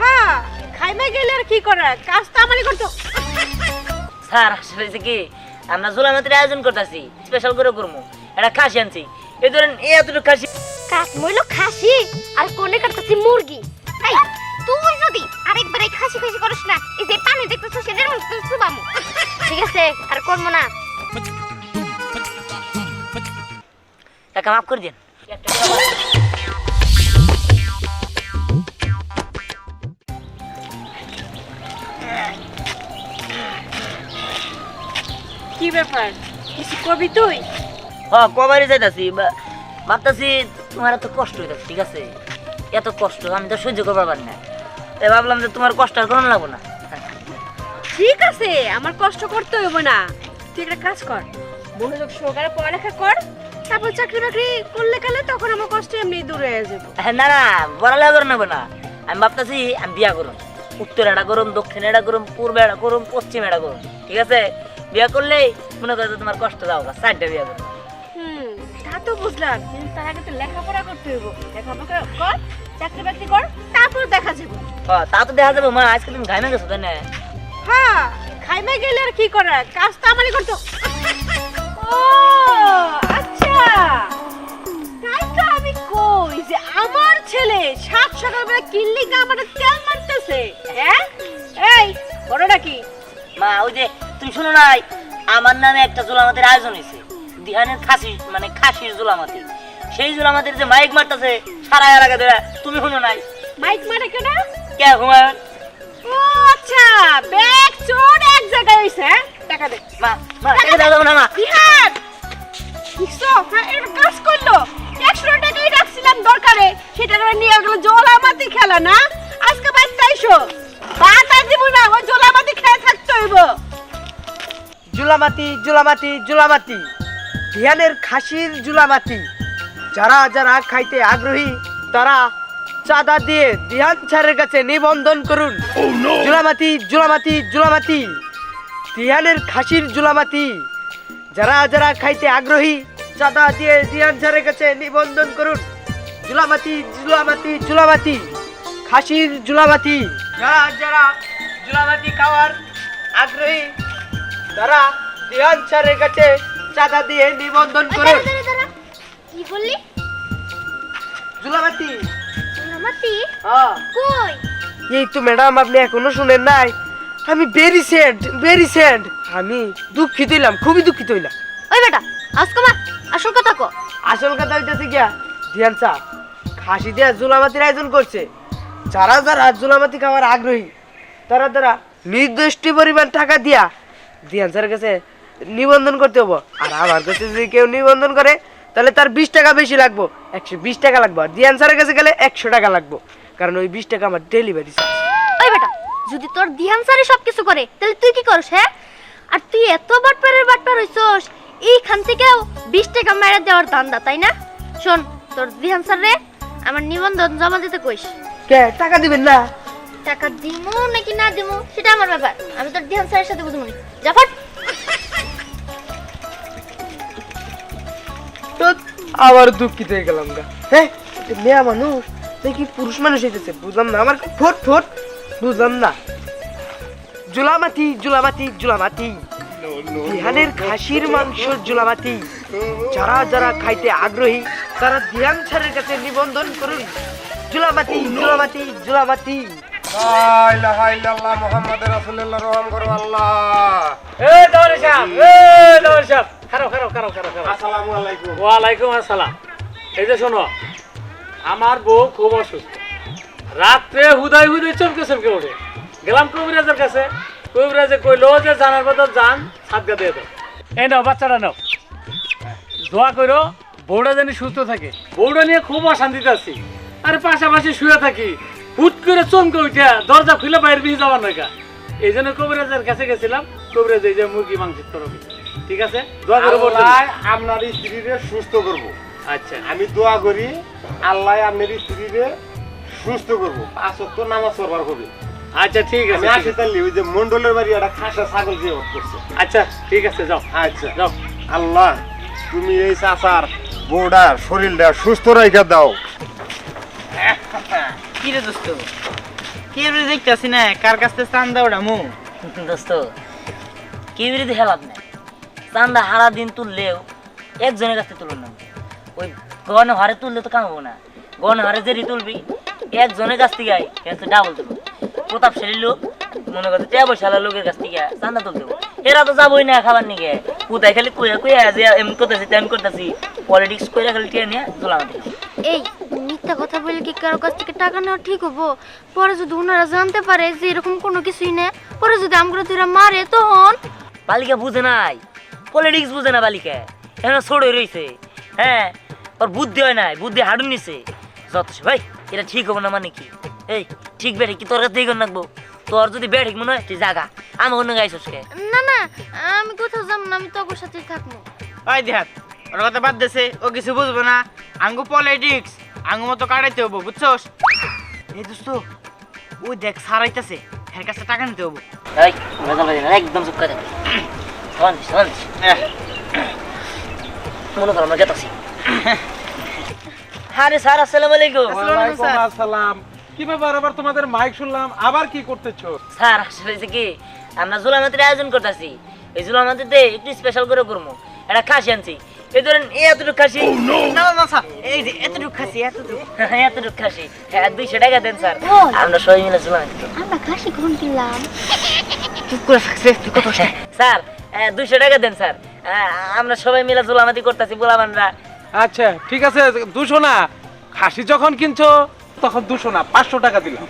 হ্যাঁ খাইমে গেলে আর কি করার কাজ তো আমারই করতো স্যার আসলে হয়েছে কি আমরা জোলামাতির আয়োজন করতেছি স্পেশাল করে করব একটা খাসি আনছি। এই ধরেন এই এতটুকু খাসি মইলো খাসি আর কোনে কাটতেছি মুরগি। এই তুই যদি আরেকবার এই খাসি খাসি করিস না এই যে পানি দেখতেছিস সেটার মধ্যে সুবামু ঠিক আছে আর করব না। একটা মাফ করে দিন। কি ব্যাপার? কিছু করবি তুই? হ্যাঁ কবারই যাইতাছি ভাবতাছি তোমার এত কষ্ট হইতাছে ঠিক আছে? এত কষ্ট আমি তো সহ্য করবার পারি না। তাই ভাবলাম যে তোমার কষ্ট আর কোনো লাগবো না। ঠিক আছে আমার কষ্ট করতে হইব না। তুই একটা কাজ কর মনোযোগ সহকারে পড়ালেখা কর তারপর চাকরি বাকরি করলে কালে তখন আমার কষ্ট এমনি দূর হয়ে যাব। হ্যাঁ, না না পড়ালেখা করে নেব না। আমি ভাবতাছি আমি বিয়া করুন উত্তর এটা করুন দক্ষিণ এটা করুন পূর্বে এটা করুন পশ্চিম এটা করুন ঠিক আছে? বিয়া করলেই মনে করো তোমার কষ্ট যাও চারটা বিয়া করুন হুম তা তো বুঝলাম কিন্তু তার আগে তো লেখাপড়া করতে হইব। লেখাপড়া কর চাকরি বাকরি কর তারপর দেখা যাবে। হ্যাঁ তা তো দেখা যাবে মা আজকে তুমি ঘাইমে গেছো তাই না? হ্যাঁ খাইমে গেলে আর কি করার কাজ তো আমারই করতো ও আচ্ছা। তাই তো আমি কই যে আমার ছেলে সাত সকালবেলা কিল্লি গা আমার তেল মারতেছে হ্যাঁ? এই বড়টা কি? মা ওই যে তুমি শোনো নাই আমার নামে একটা জোলামাতির আয়োজন হয়েছে। দিহানের খাসি মানে খাসির জোলামাতি সেই জোলামাতির যে মাইক মারতেছে সারা এলাকা ধরে তুমি শুনো নাই। মাইক মারে কেনা? কে হুমায়ুন ও আচ্ছা ব্যাগ চোর এক জায়গায় হইছে হ্যাঁ? টাকা দে। মা মা এটা দাও না মা। বিহার দেখছ হ্যাঁ এটা কাজ করল। একশো টাকাই রাখছিলাম দরকারে সেটা নিয়ে গেল জলামাতি খেলা না? আজকে বাচ্চা আইসো। আর দিব না ওই জলামাতি খেয়ে থাকতে হইব। জুলামাতি জুলামাতি জুলামাতি। ধিয়ানের খাসির জুলামাতি। যারা যারা খাইতে আগ্রহী তারা চাঁদা দিয়ে দিহান ছাড়ের কাছে নিবন্ধন করুন। জুলামাতি জুলামাতি জুলামাতি। দিহানের খাসির জুলামাতি। যারা যারা খাইতে আগ্রহী চাঁদা দিয়ে দিহান স্যারের কাছে নিবন্ধন করুন। জুলামাতি জুলামাতি জুলামাতি। খাসির জুলামাতি। যারা যারা জুলামাতি খাওয়ার আগ্রহী তারা দিহান স্যারের কাছে চাঁদা দিয়ে নিবন্ধন করুন। কি বললি? জুলামাতি মাতি হ্যাঁ। কই? এই তো ম্যাডাম আপনি এখনও শুনেন নাই। আমি ভেরি স্যাড ভেরি স্যাড আমি দুঃখিত হইলাম খুবই দুঃখিত হইলাম। ওই বেটা আজকে মা আসল কথা কো। আসল কথা হইতেছে গিয়া ধিয়ান চা খাসি দিয়া জুলামাতির আয়োজন করছে। যারা যারা জুলামাতি খাওয়ার আগ্রহী তারা তারা নির্দিষ্ট পরিমাণ টাকা দিয়া স্যারের কাছে নিবন্ধন করতে হব। আর আমার কাছে যদি কেউ নিবন্ধন করে তাহলে তার বিশ টাকা বেশি লাগবো। একশো বিশ টাকা লাগবো। আর দিয়ান স্যারের কাছে গেলে একশো টাকা লাগবো। কারণ ওই বিশ টাকা আমার ডেলিভারি ওই বেটা যদি তোর ধ্যান সারে সব কিছু করে তাহলে তুই কি করস হ্যাঁ? আর তুই এত বাটপারের বাটপার হইছস এইখান থেকেও বিশ টাকা মেরে দেওয়ার ধান্দা তাই না? শোন তোর ধ্যান রে আমার নিবন্ধন জমা দিতে কইস। কে? টাকা দিবেন না? টাকা দিমু নাকি না দিমু সেটা আমার ব্যাপার। আমি তোর ধ্যান স্যারের সাথে বুঝব আবার দুঃখিত হয়ে গেলাম গা। হ্যাঁ মেয়া মানুষ দেখি পুরুষ মানুষ হইতেছে? বুঝলাম না, আমার ফোট ফোট বুঝলাম না। জুলামাতি জুলামাতি জুলামাতি দিহানের খাসির মাংস জুলামাতি যারা যারা খাইতে আগ্রহী, তারা দিহান স্যারের কাছে নিবন্ধন করুন। জুলামাতি জুলামাতি জুলামাতি লা ইলাহা ইল্লাল্লাহ মুহাম্মাদুর রাসূলুল্লাহ রহম করো আল্লাহ। এ দাওয়ারি সাহেব এ দাওয়ারি সাহেব খারাপ খারাপ খারাপ খারাপ খারাপ আসসালামু আলাইকুম। ওয়ালাইকুম আসসালাম। এই যে শোনো আমার বউ খুব অসুস্থ। রাত্রে হুদাই হুদাই চমকে চমকে ওঠে। গেলাম কবিরাজের কাছে। কবিরাজে কইলো যে জানার বদল যান সাতগা দিয়ে দাও এই নাও বাচ্চাটা নাও। দোয়া করো বউটা জানি সুস্থ থাকে। বউটা নিয়ে খুব অশান্তিতে আছি। আর পাশাপাশি শুয়ে থাকি। হুট করে চমকে উঠে দরজা খুলে বাইরে বেরিয়ে যাওয়ার নয়কা এই জন্য কবিরাজের কাছে গেছিলাম কবিরাজ এই যে মুরগি মাংসের তরফে ঠিক আছে? দোয়া করো বউটার আপনার স্ত্রীরে সুস্থ করব। আচ্ছা। আমি দোয়া করি আল্লাহ আপনার স্ত্রীরে সুস্থ করব। ওয়াক্ত নামাজ পড়বার হবে। আচ্ছা ঠিক আছে আসি তাহলে ওই যে মন্ডলের বাড়ি একটা খাসা ছাগল দিয়ে করছে। আচ্ছা ঠিক আছে যাও। আচ্ছা। যাও। আল্লাহ তুমি এই চাচার বউটার শরীরটা সুস্থ রেখে দাও। কি রে দোস্ত? কি কে দেখতেছি না? কার কাছ থেকে চান্দা ওঠামু দোস্ত কেউ যদি হেলাত নেই। চান্দা হারা দিন তুললেও একজনের কাছে তুলুন না। ওই গনে হারে তুললে তো কামাবো না। গনে হারে যেরি তুলবি একজনের কাছ থেকে আই কিন্তু ডাবল তুলবো প্রতাপশালী লোক মনে করছে টেয়া বসালা লোকের কাছ থেকে চান্দা তুলতে দেবো। এরা তো যাবোই না খাবার নিকে কোথায় খালি কুয়া কুয়া যে এমন করতেছি তেমন করতেছি। পলিটিক্স করে খালি টিয়া নিয়ে তোলা এই মিথ্যা কথা বলে কি কারও কাছ থেকে টাকা নেওয়া ঠিক হব? পরে যদি ওনারা জানতে পারে যে এরকম কোনো কিছুই না পরে যদি আমরা তুইরা মারে তখন? বালিকা বুঝে নাই। পলিটিক্স বুঝে না বালিকা। এখন ছোড়ই রয়েছে হ্যাঁ ওর বুদ্ধি হয় নাই বুদ্ধি হাডুন নিছে। যথেষ্ট ভাই এটা ঠিক হব না মানে কি? এই ঠিক বেঠে কি তোর কাছে রাখব? তোর যদি বেঠিক মনে হয় তুই জাগা। আমি অন্য গাইছিস না না আমি কোথাও যাব না আমি তোর সাথেই থাকব। ওই দেহাত ওর কথা বাদ দেছে ও কিছু বুঝব না। আঙ্গু পলিটিক্স মতো কাটাইতে হব বুঝছস? এই দোস্ত ওই দেখ সারাইতেছে এর কাছে টাকা নিতে হব। একদম চুপ করে মনে কর আমরা গেতাছি। হ্যাঁ রে স্যার আসসালামু আলাইকুম। ওয়ালাইকুম আসসালাম। কি ব্যাপার আবার তোমাদের মাইক শুনলাম আবার কি করতেছো? স্যার আসলে হয়েছে কি আমরা জুলামাতির আয়োজন করতেছি। এই জুলামাতিতে একটু স্পেশাল করে করব একটা খাসি আনছি। এই ধরেন এই এতটুকু খাসি। না না, না স্যার এই যে এতটুকু খাসি এতটুকু। এতটুকু খাসি। হ্যাঁ দুইশো টাকা দেন স্যার। আমরা সবাই মিলে জুলামাতি করব। আমরা খাসি কিনলাম? চুপ করে থাকছে তুই কত স্যার দুইশো টাকা দেন স্যার। আমরা সবাই মিলে জুলামাতি করতেছি বুলামানরা আচ্ছা ঠিক আছে দুশো না। খাসি যখন কিনছো তখন দুশো না পাঁচশো টাকা দিলাম।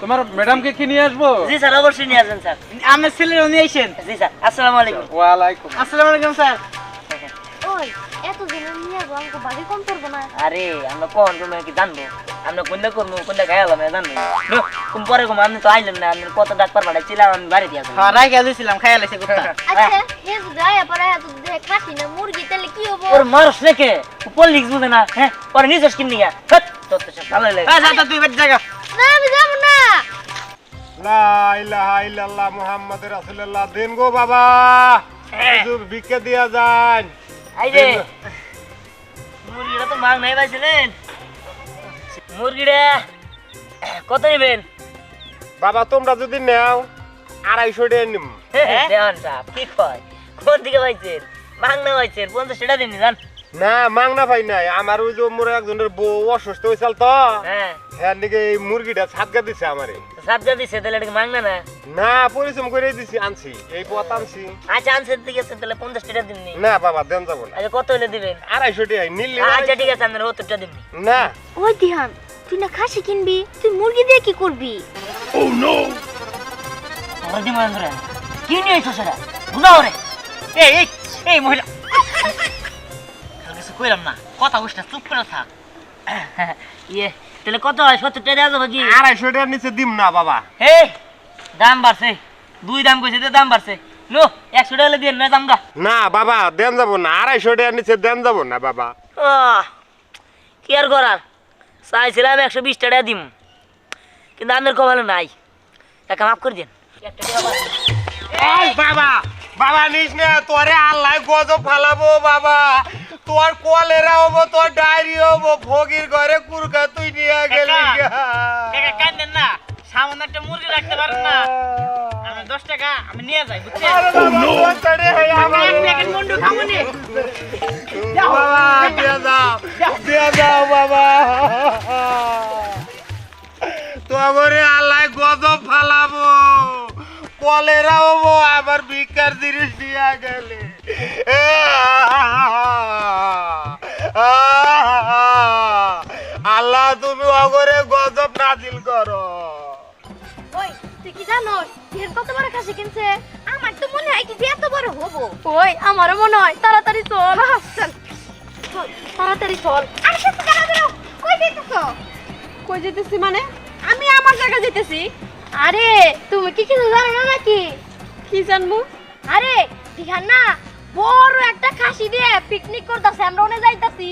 তোমার ম্যাডামকে কি নিয়ে আসব? জি স্যার অবশ্যই নিয়ে আসবেন স্যার। আমার ছেলের উনি আইসেন জি স্যার আসসালামু আলাইকুম। ওয়ালাইকুম। আসসালামু আলাইকুম স্যার। ওই এত দিনের নিয়ে যাব আমাকে বাড়ি কম করব না? আরে আমরা কোন তুমি কি জানব? আমরা কোনটা করব কোনটা গায়ে হলাম জানব। তুমি পরে কম আপনি তো আইলেন না আপনি কত ডাক্তার পাঠাইছিলাম আমি বাড়ি দিয়ে হ্যাঁ রাইখা দিয়েছিলাম খাইয়া লাইছে কুত্তা। আচ্ছা হে আয়া পরে এত দেখে খাসি না মুরগি তাহলে কি হব? ওর মারস রেখে পলিটিক্স বুঝে না হ্যাঁ পরে নিজের কিন নিয়ে হট তোর তো সব ভালো লাগে। আচ্ছা তুই বেট জায়গা। না আমি যাব না। লা ইলাহা ইল্লাল্লাহ মুহাম্মাদুর রাসূলুল্লাহ দেন গো বাবা। ভিক্ষা দিয়া যান। এই যে মুরগিটা তো মাগ নাই পাইছিলেন। মুরগিটা কত নেবেন? বাবা তোমরা যদি নেও আড়াইশো টাকা নিম। দেওয়ান সাহেব কি কয়? কোন দিকে পাইছেন? মাগ না পাইছেন পঞ্চাশ টাকা দিন জান না মাংনা ভাই নাই আমার ওই যে মোর একজনের বউ অসুস্থ হয়েছিল তো হ্যাঁ। হ্যাঁ নাকি এই মুরগিটা ছাদকা দিছে আমারে। সাবজা দিছে তাহলে এটাকে মাগ না? না পরিশ্রম করে দিছি আনছি। এই পথ আনছি। আচ্ছা আনসার দিকে তাহলে পঞ্চাশ টাকা দিন না। বাবা দেন যাব না। আচ্ছা কত হলে দিবেন? আড়াইশো টাকা নিলে আচ্ছা ঠিক আছে আপনার সত্তরটা দিন না। ওই দিহান তুই না খাসি কিনবি? তুই মুরগি দিয়ে কি করবি? কি নিয়ে সেটা গুনা ওরে এই এই এই মহিলা। কইলাম না কথা উঠটা চুপ করে থাক। ইয়ে তাহলে কত হয়? সত্তর টাকা দেওয়া যাবে কি? আড়াইশো টাকার নিচে দিম না বাবা। হে দাম বাড়ছে। দুই দাম কইছে দাম বাড়ছে। নো একশো টাকা দিয়ে না দাম না বাবা দেন যাব না। আড়াইশো টাকার নিচে দেন যাব না বাবা। কি আর করার? চাইছিলাম একশো বিশ টাকা দিম। কিন্তু আমের কপালে নাই। টাকা মাফ করে দিন। বাবা বাবা নিস না। তোরে আল্লাহ গজব ফালাবো বাবা। তোর কলেরা হব তোর ডায়রি হব ভোগীর ঘরে কুরকা তুই নিয়ে সামান্য একটা মুরগি রাখতে পারেন না আমি দশ টাকা আমি নিয়ে যাই বুঝছেন আরে বাবা, তোর তাড়ে হয়ে আমার- এক প্যাকেট মন্ডু খাব নি বাবা, দিয়ে দাও, দিয়ে দাও বাবা। তোমারে আল্লাহ গজব ফালাবো কলেরা হব আবার ভিক্ষার জিনিস দিয়া গেলে আল্লাহ তুমি অগরে গজব নাজিল করো কি এর কত বড় খাসি কিনছে? আমার তো মনে হয় কি যে এত বড় হব। ওই আমারও মনে হয়। তাড়াতাড়ি চল চল। তাড়াতাড়ি চল। আর কেন বেরো কই যাইতেছ? কই যেতেছি মানে? আমি আমার জায়গা যেতেছি আরে তুমি কি কিছু জানো না নাকি? কি জানব? আরে দিহান না বড় একটা খাসি দিয়ে পিকনিক করতেছে। আমরা ওনে যাইতাছি।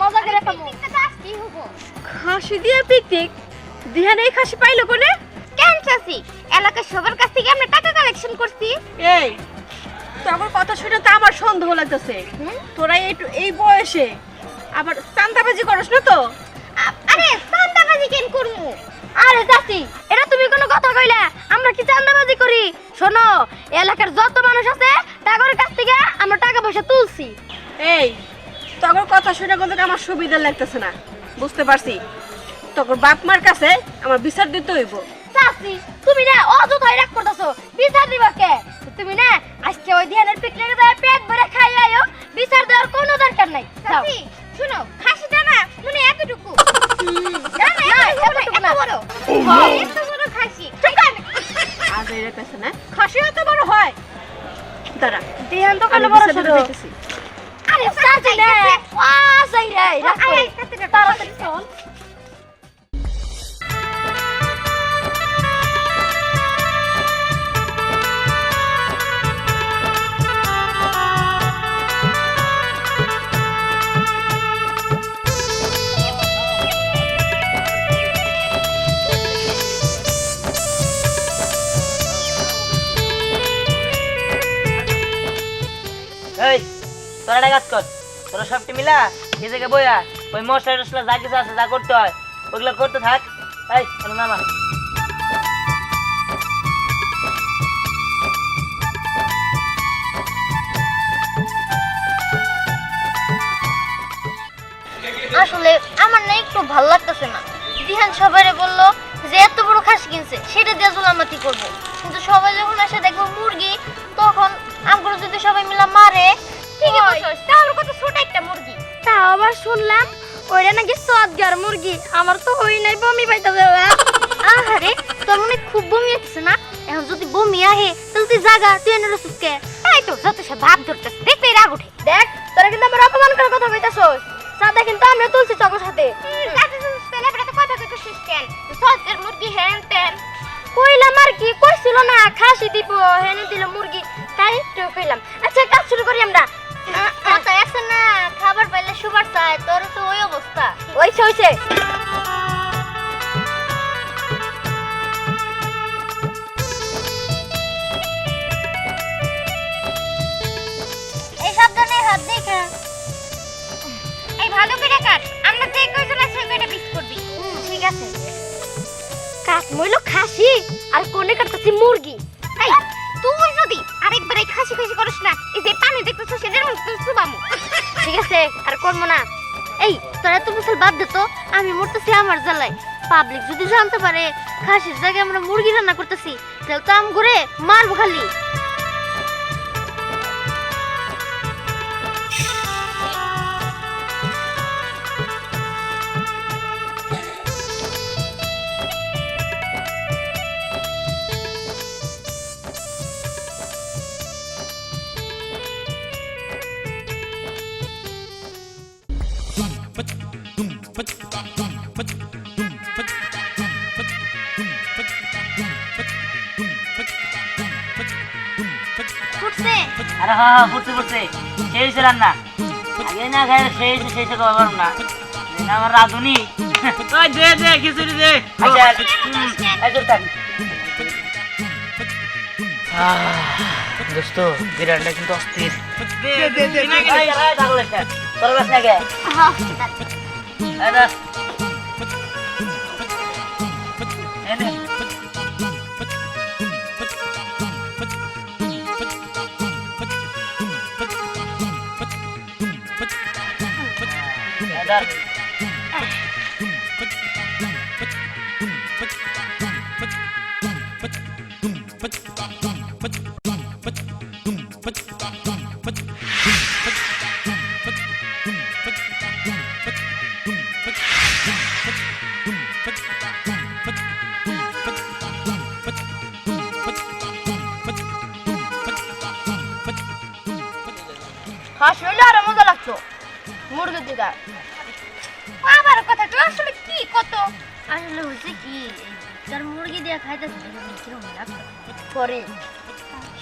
মজা করে খামু খাসি দিয়ে পিকনিক দিহান এই খাসি পাইলো কোনে? কেন চাচি? এলাকার সবার কাছ থেকে আমরা টাকা কালেকশন করছি। এই আমার কথা শুনে তো আমার সন্দেহ লাগতেছে। তোরা এই এই বয়সে আবার চান্দাবাজি করস না তো? আরে চান্দাবাজি কেন করমু আরে চাচি এরা তুমি কোনো কথা কইলা? আমরা কি চান্দাবাজি করি? শোনো এলাকার যত মানুষ আছে টাকার কাছ থেকে আমরা টাকা পয়সা তুলছি। এই তখন কথা শুনে কিন্তু আমার সুবিধা লাগতেছে না। বুঝতে পারছি? তখন বাপ মার কাছে আমার বিচার দিতে হইব। চাচি তুমি না অযথাই রাগ করতেছো। বিচার দিবা কে? তুমি না আজকে ওই ধ্যানের পিকনিকে যায় পেট ভরে খাই আয়ো বিচার দেওয়ার কোনো দরকার নাই। চাচি শুনো খাসিটা না মানে এতটুকু এত বড়। এত বড় খাসি। আজ এর কাছে না। খাসি এত বড় হয়। দাঁড়া। ধ্যান তো কালো বড় ছোট। আরে চাচি না আসাই রে তাড়াতাড়ি চল একটা কাজ কর। তোরা সবটি মিলা ওই মশলা যা কিছু আছে যা করতে হয়, ওগুলো করতে থাক। এই নামা। আসলে আমার না একটু ভালো লাগতেছে না। দিহান সবাইরে বলল যে এত বড় খাসি কিনছে, সেটা দিয়ে জুলামাতি করব। কিন্তু সবাই যখন আসে দেখব মুরগি, তখন আমগুলো যদি সবাই মিলে শুনলাম ওইটা নাকি সদগার মুরগি আমার তো হই নাই বমি পাইতেছে আহারে তোর মনে হয় খুব বমি হচ্ছে না এখন যদি বমি আহে তাহলে তুই জাগা তুই এনে রসুসকে তাই তো যত সে ভাব ধরতেছ দেখতে রাগ উঠে দেখ তোরা কিন্তু আমার অপমান করার কথা কইতাছস সাদা কিন্তু আমরা তুলছি চকর সাথে কইলাম আর কি কইছিল না খাসি দিব হেনে দিল মুরগি তাই একটু কইলাম আচ্ছা কাজ শুরু করি আমরা কথা পাইলে চায় তোর তো ওই অবস্থা। ওইছে ওইছে এই সাবধানে হাত দেখে এই ভালো করে কাট আমরা যে কয়জন আছে কয়টা পিস করবি। ঠিক আছে। কাট মইলো খাসি আর কোনে কাটতাছি মুরগি। এই তুই যদি আরেকবার এই খাসি খাসি করিস না এই যে পানি দেখতেছ মধ্যে ঠিক আছে, আর করব না। এই, তোরা এত মুসল বাদ দে তো, আমি মরতেছি আমার জ্বালায় পাবলিক যদি জানতে পারে, খাসির জায়গায় আমরা মুরগি রান্না করতেছি, তাহলে তো আম ঘুরে মারবো খালি। হ্যাঁ ফুটছে ফুটছে হয়েছে রান্না আগে না খাই সেই খাওয়া পারব না। আমার রাঁধুনি। ওই দে দে খিচুড়ি দে। আচ্ছা হুম, থাক দোস্ত বিরিয়ানিটা কিন্তু অস্থির। দে দে দে দে। এই ধর। মুরগি দিয়ে খাইতেছে পরে।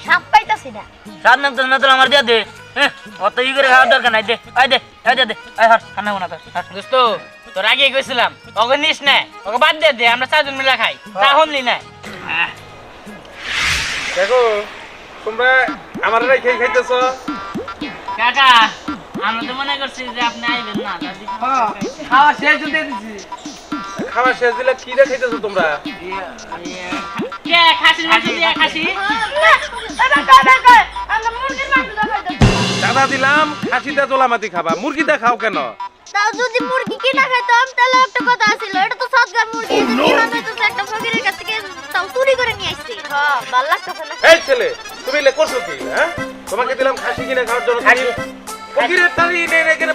সাপ পাইতাছি না। স্বাদ নাম তো না তোর আমার দিয়ে দে। হ্যাঁ, অত ই করে খাওয়ার দরকার নাই দে। আই দে আই দে দে। আই হর খানা বানা তোর। দোস্ত তোর আগে কইছিলাম ওকে নিস না ওকে বাদ দে দে আমরা চারজন মিলে খাই। তা হনলি না। দেখো তোমরা আমার রেখে খাইতেছ। কাকা আমরা তো মনে করছি যে আপনি আইবেন না দাদি খাওয়া শেষ হতে দিছি। খাওয়া শেষ দিলে কি রে খাইতেছ তোমরা? খাসি? দাদা দিলাম খাসিটা জোলামাতি খাবা। মুরগিটা খাও কেন? তাও যদি মুরগি কিনা খাইতাম তাহলে একটা কথা আছিল এটা তো সৎগার মুরগি এই যে একটা ফকিরের কাছ থেকে তাও চুরি করে নিয়ে আসছে। হ্যাঁ ভালো লাগতেছে না এই ছেলে তুমি এলে করছ কি হ্যাঁ? তোমাকে দিলাম খাসি কিনে খাওয়ার জন্য ফকিরের তালি এখানে